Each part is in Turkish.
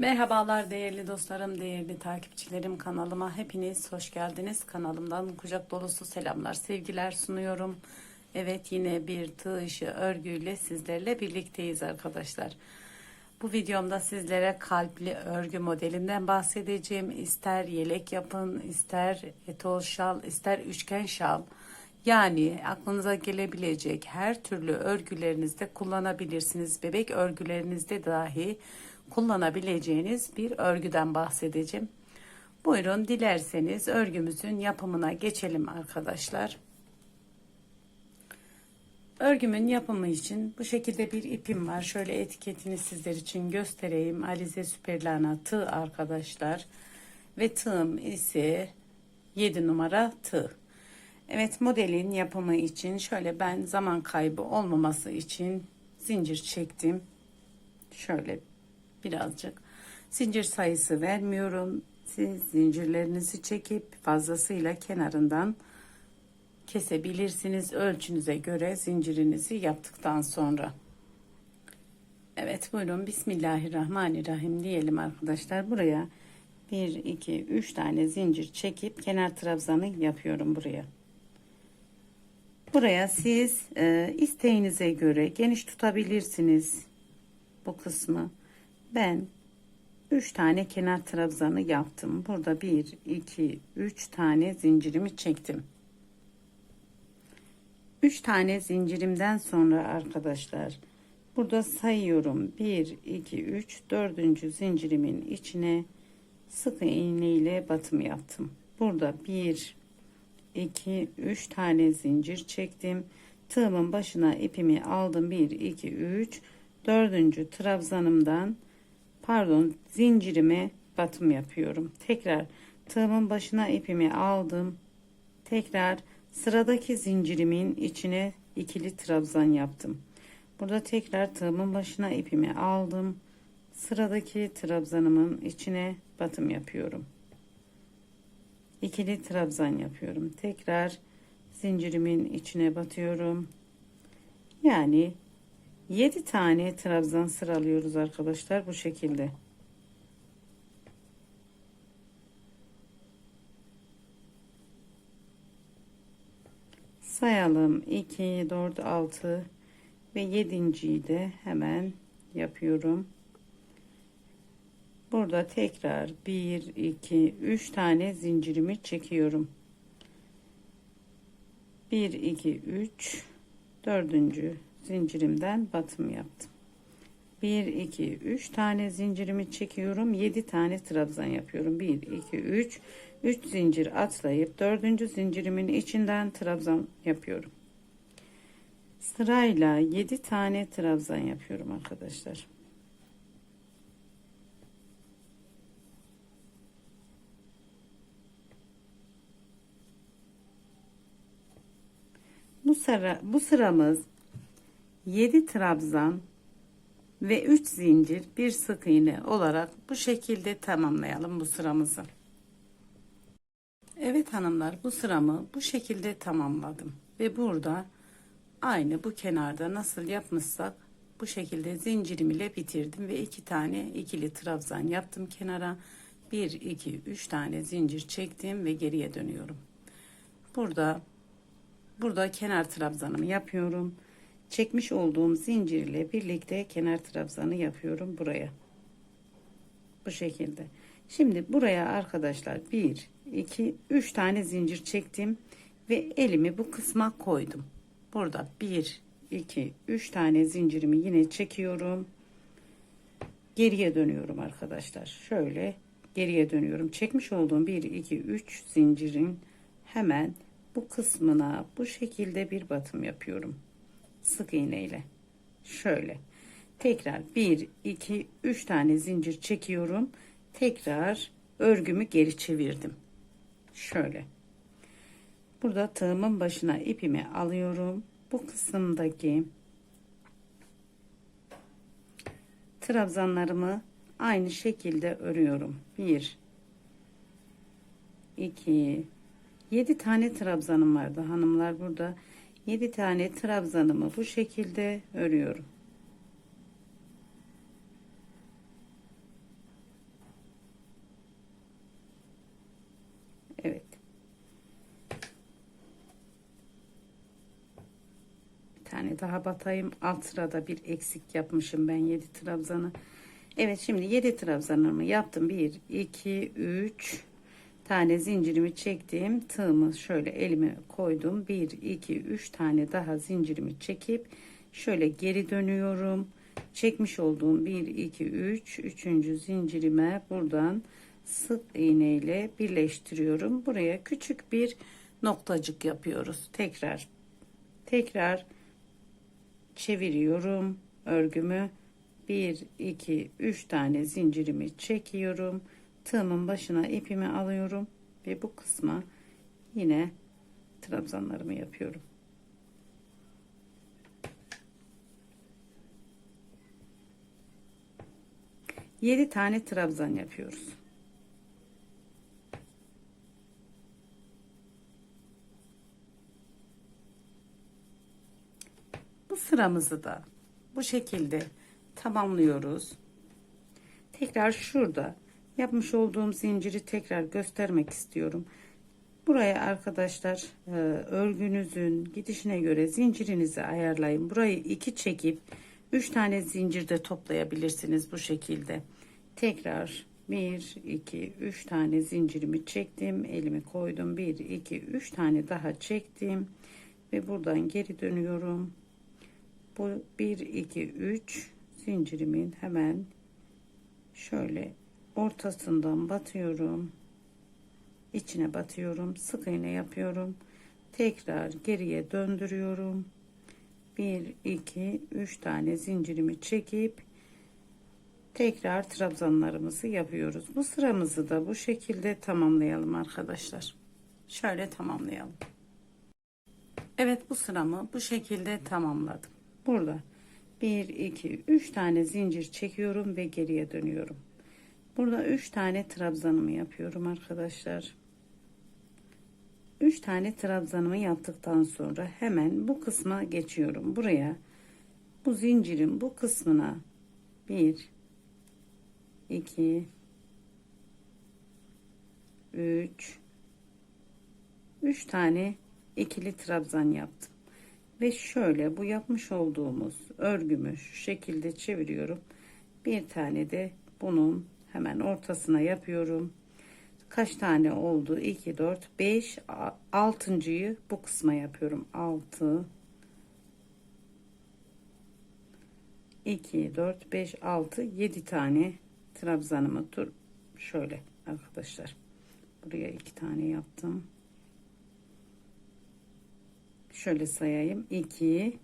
Merhabalar değerli dostlarım, değerli takipçilerim kanalıma hepiniz hoş geldiniz. Kanalımdan kucak dolusu selamlar, sevgiler sunuyorum. Evet yine bir tığ işi örgüyle sizlerle birlikteyiz arkadaşlar. Bu videomda sizlere kalpli örgü modelinden bahsedeceğim. İster yelek yapın, ister etol şal, ister üçgen şal. Yani aklınıza gelebilecek her türlü örgülerinizde kullanabilirsiniz. Bebek örgülerinizde dahi kullanabileceğiniz bir örgüden bahsedeceğim. Buyurun dilerseniz örgümüzün yapımına geçelim arkadaşlar. Örgümün yapımı için bu şekilde bir ipim var. Şöyle etiketini sizler için göstereyim. Alize Süperlana tığ arkadaşlar. Ve tığım ise 7 numara tığ. Evet modelin yapımı için şöyle ben zaman kaybı olmaması için zincir çektim. Şöyle birazcık zincir sayısı vermiyorum. Siz zincirlerinizi çekip fazlasıyla kenarından kesebilirsiniz ölçünüze göre zincirinizi yaptıktan sonra. Evet buyurun Bismillahirrahmanirrahim diyelim arkadaşlar. Buraya 1 2 3 tane zincir çekip kenar trabzanı yapıyorum buraya. Buraya siz e, isteğinize göre geniş tutabilirsiniz bu kısmı. Ben 3 tane kenar trabzanı yaptım. Burada 1 2 3 tane zincirimi çektim. 3 tane zincirimden sonra arkadaşlar burada sayıyorum 1 2 3 4. zincirimin içine sık iğne ile batım yaptım. Burada 1 2 3 tane zincir çektim. Tığımın başına ipimi aldım. 1 2 3 4. trabzanımdan pardon zincirime batım yapıyorum. Tekrar tığımın başına ipimi aldım. Tekrar sıradaki zincirimin içine ikili trabzan yaptım. Burada tekrar tığımın başına ipimi aldım. Sıradaki trabzanımın içine batım yapıyorum. İkili trabzan yapıyorum. Tekrar zincirimin içine batıyorum. Yani 7 tane trabzan sıralıyoruz arkadaşlar bu şekilde. Sayalım 2 4 6 ve 7.yi de hemen yapıyorum. Burada tekrar 1 2 3 tane zincirimi çekiyorum. 1 2 3 dördüncü zincirimden batım yaptım. 1 2 3 tane zincirimi çekiyorum. 7 tane trabzan yapıyorum. 1 2 3 3 zincir atlayıp dördüncü zincirimin içinden trabzan yapıyorum. Sırayla 7 tane trabzan yapıyorum arkadaşlar. Bu sıra bu sıramız 7 trabzan ve 3 zincir bir sık iğne olarak bu şekilde tamamlayalım bu sıramızı. Evet hanımlar bu sıramı bu şekilde tamamladım ve burada aynı bu kenarda nasıl yapmışsak bu şekilde zincirim ile bitirdim ve iki tane ikili trabzan yaptım kenara 1 2 3 tane zincir çektim ve geriye dönüyorum. Burada burada kenar trabzanımı yapıyorum çekmiş olduğum zincir ile birlikte kenar trabzanı yapıyorum buraya. Bu şekilde. Şimdi buraya arkadaşlar 1 2 3 tane zincir çektim ve elimi bu kısma koydum. Burada 1 2 3 tane zincirimi yine çekiyorum. Geriye dönüyorum arkadaşlar. Şöyle geriye dönüyorum. Çekmiş olduğum 1 2 3 zincirin hemen bu kısmına bu şekilde bir batım yapıyorum sık iğne ile şöyle. Tekrar 1 2 3 tane zincir çekiyorum. Tekrar örgümü geri çevirdim. Şöyle. Burada tığımın başına ipimi alıyorum. Bu kısımdaki trabzanlarımı aynı şekilde örüyorum. 1 2 7 tane trabzanım vardı hanımlar burada 7 tane trabzanımı bu şekilde örüyorum. Evet. Bir tane daha batayım. Alt sırada bir eksik yapmışım ben 7 trabzanı. Evet şimdi 7 trabzanımı yaptım. 1 2 3 tane zincirimi çektim. Tığımı şöyle elime koydum. 1, 2, 3 tane daha zincirimi çekip şöyle geri dönüyorum. Çekmiş olduğum 1, 2, 3, 3. zincirime buradan sık iğne ile birleştiriyorum. Buraya küçük bir noktacık yapıyoruz. Tekrar tekrar çeviriyorum örgümü. 1 2 3 tane zincirimi çekiyorum. Tığımın başına ipimi alıyorum ve bu kısma yine trabzanlarımı yapıyorum. Yedi tane trabzan yapıyoruz. Bu sıramızı da bu şekilde tamamlıyoruz. Tekrar şurada yapmış olduğum zinciri tekrar göstermek istiyorum. Buraya arkadaşlar e, örgünüzün gidişine göre zincirinizi ayarlayın. Burayı iki çekip 3 tane zincirde toplayabilirsiniz bu şekilde. Tekrar 1 2 3 tane zincirimi çektim. Elimi koydum. 1 2 3 tane daha çektim ve buradan geri dönüyorum. Bu 1 2 3 zincirimin hemen şöyle ortasından batıyorum. içine batıyorum. Sık iğne yapıyorum. Tekrar geriye döndürüyorum. 1 2 3 tane zincirimi çekip tekrar trabzanlarımızı yapıyoruz. Bu sıramızı da bu şekilde tamamlayalım arkadaşlar. Şöyle tamamlayalım. Evet bu sıramı bu şekilde tamamladım. Burada 1 2 3 tane zincir çekiyorum ve geriye dönüyorum. Burada 3 tane trabzanımı yapıyorum arkadaşlar. 3 tane trabzanımı yaptıktan sonra hemen bu kısma geçiyorum. Buraya bu zincirin bu kısmına 1 2 3 3 tane ikili trabzan yaptım. Ve şöyle bu yapmış olduğumuz örgümü şu şekilde çeviriyorum. Bir tane de bunun hemen ortasına yapıyorum. Kaç tane oldu? 2, 4, 5, 6.yı bu kısma yapıyorum. 6 2, 4, 5, 6, 7 tane trabzanımı tur şöyle arkadaşlar. Buraya iki tane yaptım. Şöyle sayayım. 2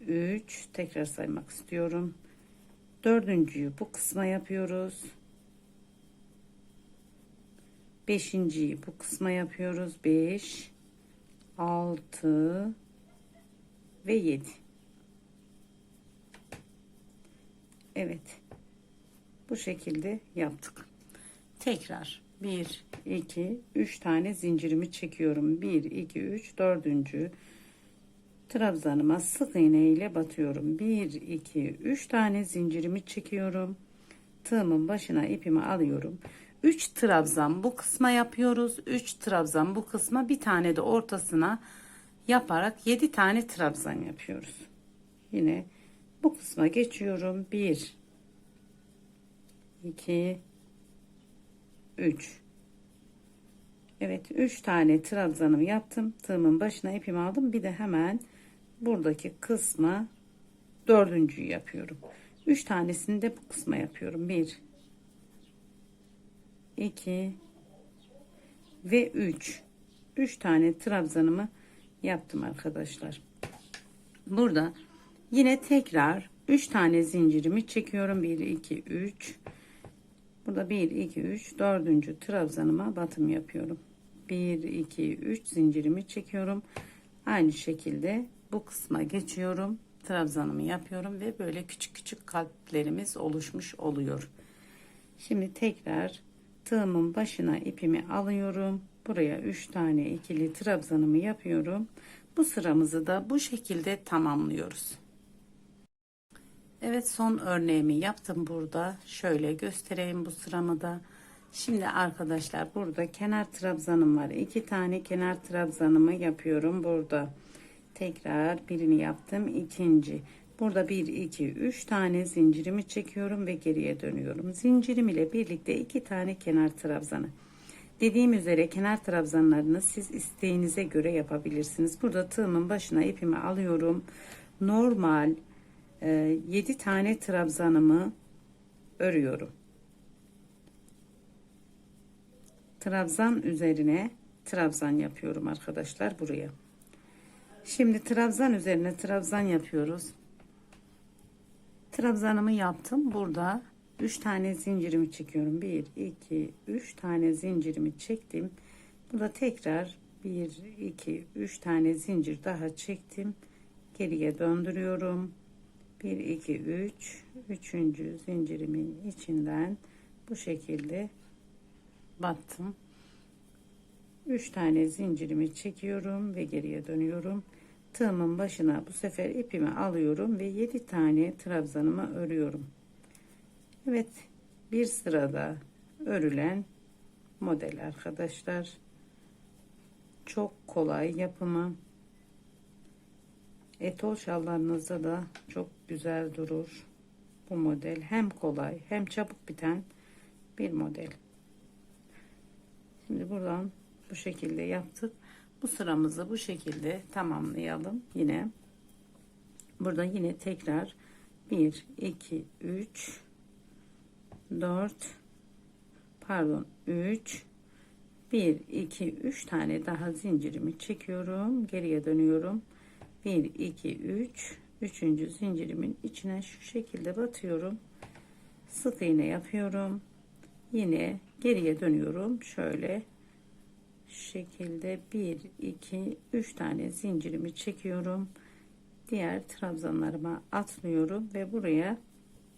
3 tekrar saymak istiyorum. Dördüncüyü bu kısma yapıyoruz. Beşinciyi bu kısma yapıyoruz. 5 6 ve 7 Evet bu şekilde yaptık tekrar 1 2 3 tane zincirimi çekiyorum 1 2 3 dördüncü trabzanıma sık iğne ile batıyorum. 1 2 3 tane zincirimi çekiyorum. Tığımın başına ipimi alıyorum. 3 trabzan bu kısma yapıyoruz. 3 trabzan bu kısma bir tane de ortasına yaparak 7 tane trabzan yapıyoruz. Yine bu kısma geçiyorum. 1 2 3 Evet 3 tane trabzanımı yaptım. Tığımın başına ipimi aldım. Bir de hemen buradaki kısma dördüncüyü yapıyorum 3 tanesini de bu kısma yapıyorum 1 2 ve 3 3 tane trabzanımı yaptım arkadaşlar burada yine tekrar 3 tane zincirimi çekiyorum 1 2 3 Burada 1, 2, 3, 4. trabzanıma batım yapıyorum. 1, 2, 3 zincirimi çekiyorum. Aynı şekilde bu kısma geçiyorum. Trabzanımı yapıyorum ve böyle küçük küçük kalplerimiz oluşmuş oluyor. Şimdi tekrar tığımın başına ipimi alıyorum. Buraya 3 tane ikili trabzanımı yapıyorum. Bu sıramızı da bu şekilde tamamlıyoruz. Evet son örneğimi yaptım burada. Şöyle göstereyim bu sıramı da. Şimdi arkadaşlar burada kenar trabzanım var. İki tane kenar trabzanımı yapıyorum burada. Tekrar birini yaptım. ikinci. Burada 1, 2, 3 tane zincirimi çekiyorum ve geriye dönüyorum. Zincirim ile birlikte iki tane kenar trabzanı. Dediğim üzere kenar trabzanlarını siz isteğinize göre yapabilirsiniz. Burada tığımın başına ipimi alıyorum. Normal e, 7 tane trabzanımı örüyorum. Trabzan üzerine trabzan yapıyorum arkadaşlar buraya. Şimdi trabzan üzerine trabzan yapıyoruz. Trabzanımı yaptım. Burada 3 tane zincirimi çekiyorum. 1 2 3 tane zincirimi çektim. Burada tekrar 1 2 3 tane zincir daha çektim. Geriye döndürüyorum. 1 2 3 üçüncü zincirimin içinden bu şekilde battım. 3 tane zincirimi çekiyorum ve geriye dönüyorum. Tığımın başına bu sefer ipimi alıyorum ve 7 tane trabzanımı örüyorum. Evet, bir sırada örülen model arkadaşlar. Çok kolay yapımı. Etol şallarınızda da çok güzel durur. Bu model hem kolay hem çabuk biten bir model. Şimdi buradan bu şekilde yaptık. Bu sıramızı bu şekilde tamamlayalım. Yine burada yine tekrar 1 2 3 4 pardon 3 1 2 3 tane daha zincirimi çekiyorum. Geriye dönüyorum. 1 2 3 üçüncü zincirimin içine şu şekilde batıyorum. Sık iğne yapıyorum. Yine geriye dönüyorum. Şöyle şekilde 1 2 3 tane zincirimi çekiyorum diğer trabzanlarıma atlıyorum ve buraya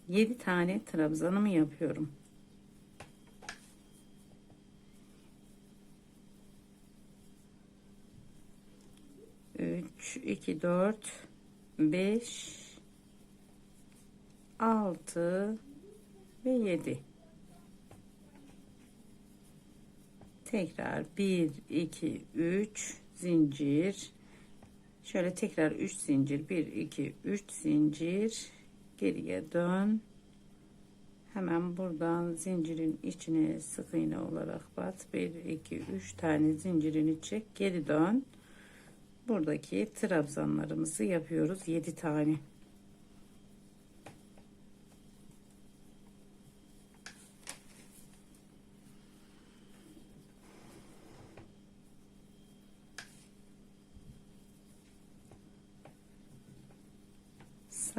7 tane trabzanımı yapıyorum Üç, iki, dört, beş, altı ve yedi. Tekrar 1 2 3 zincir. Şöyle tekrar 3 zincir. 1 2 3 zincir. Geriye dön. Hemen buradan zincirin içine sık iğne olarak bat. 1 2 3 tane zincirini çek. Geri dön. Buradaki trabzanlarımızı yapıyoruz 7 tane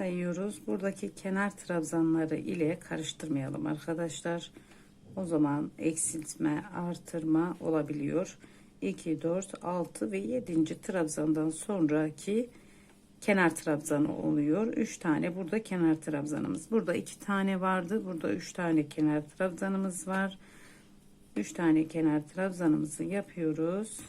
sayıyoruz. Buradaki kenar trabzanları ile karıştırmayalım arkadaşlar. O zaman eksiltme, artırma olabiliyor. 2, 4, 6 ve 7. trabzandan sonraki kenar trabzanı oluyor. 3 tane burada kenar trabzanımız. Burada 2 tane vardı. Burada 3 tane kenar trabzanımız var. 3 tane kenar trabzanımızı yapıyoruz.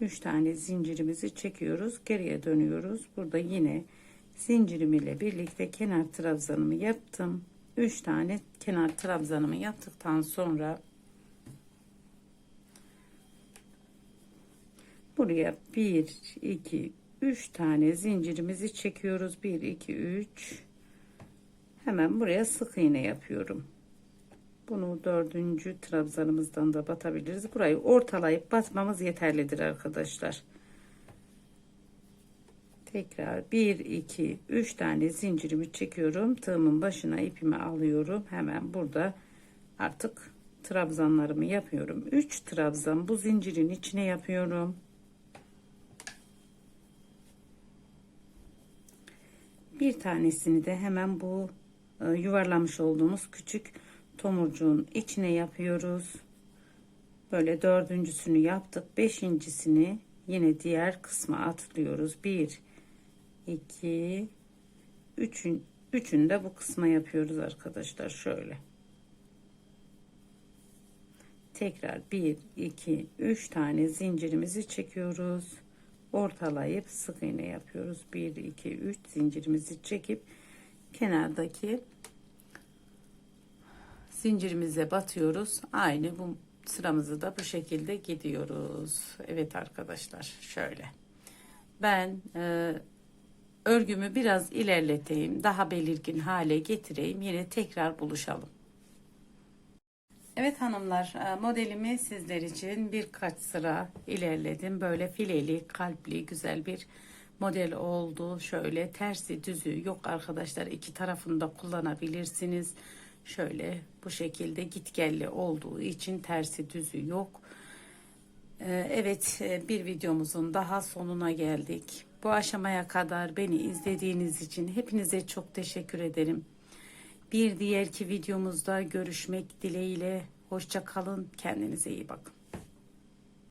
3 tane zincirimizi çekiyoruz geriye dönüyoruz. Burada yine zincirim ile birlikte kenar trabzanımı yaptım. 3 tane kenar trabzanımı yaptıktan sonra buraya 1 2 3 tane zincirimizi çekiyoruz. 1 2 3 hemen buraya sık iğne yapıyorum bunu dördüncü trabzanımızdan da batabiliriz. Burayı ortalayıp batmamız yeterlidir arkadaşlar. Tekrar 1 2 3 tane zincirimi çekiyorum. Tığımın başına ipimi alıyorum. Hemen burada artık trabzanlarımı yapıyorum. 3 trabzan bu zincirin içine yapıyorum. Bir tanesini de hemen bu e, yuvarlamış olduğumuz küçük tomurcuğun içine yapıyoruz. Böyle dördüncüsünü yaptık. Beşincisini yine diğer kısma atlıyoruz. Bir, iki, üçün, üçünü de bu kısma yapıyoruz arkadaşlar. Şöyle. Tekrar bir, iki, üç tane zincirimizi çekiyoruz. Ortalayıp sık iğne yapıyoruz. Bir, iki, üç zincirimizi çekip kenardaki zincirimize batıyoruz. Aynı bu sıramızı da bu şekilde gidiyoruz. Evet arkadaşlar şöyle. Ben e, örgümü biraz ilerleteyim. Daha belirgin hale getireyim. Yine tekrar buluşalım. Evet hanımlar e, modelimi sizler için birkaç sıra ilerledim. Böyle fileli, kalpli, güzel bir model oldu. Şöyle tersi düzü yok arkadaşlar. iki tarafında kullanabilirsiniz. Şöyle bu şekilde gitgelli olduğu için tersi düzü yok. E, Evet e, bir videomuzun daha sonuna geldik. Bu aşamaya kadar beni izlediğiniz için hepinize çok teşekkür ederim. Bir diğerki videomuzda görüşmek dileğiyle. Hoşça kalın. Kendinize iyi bakın.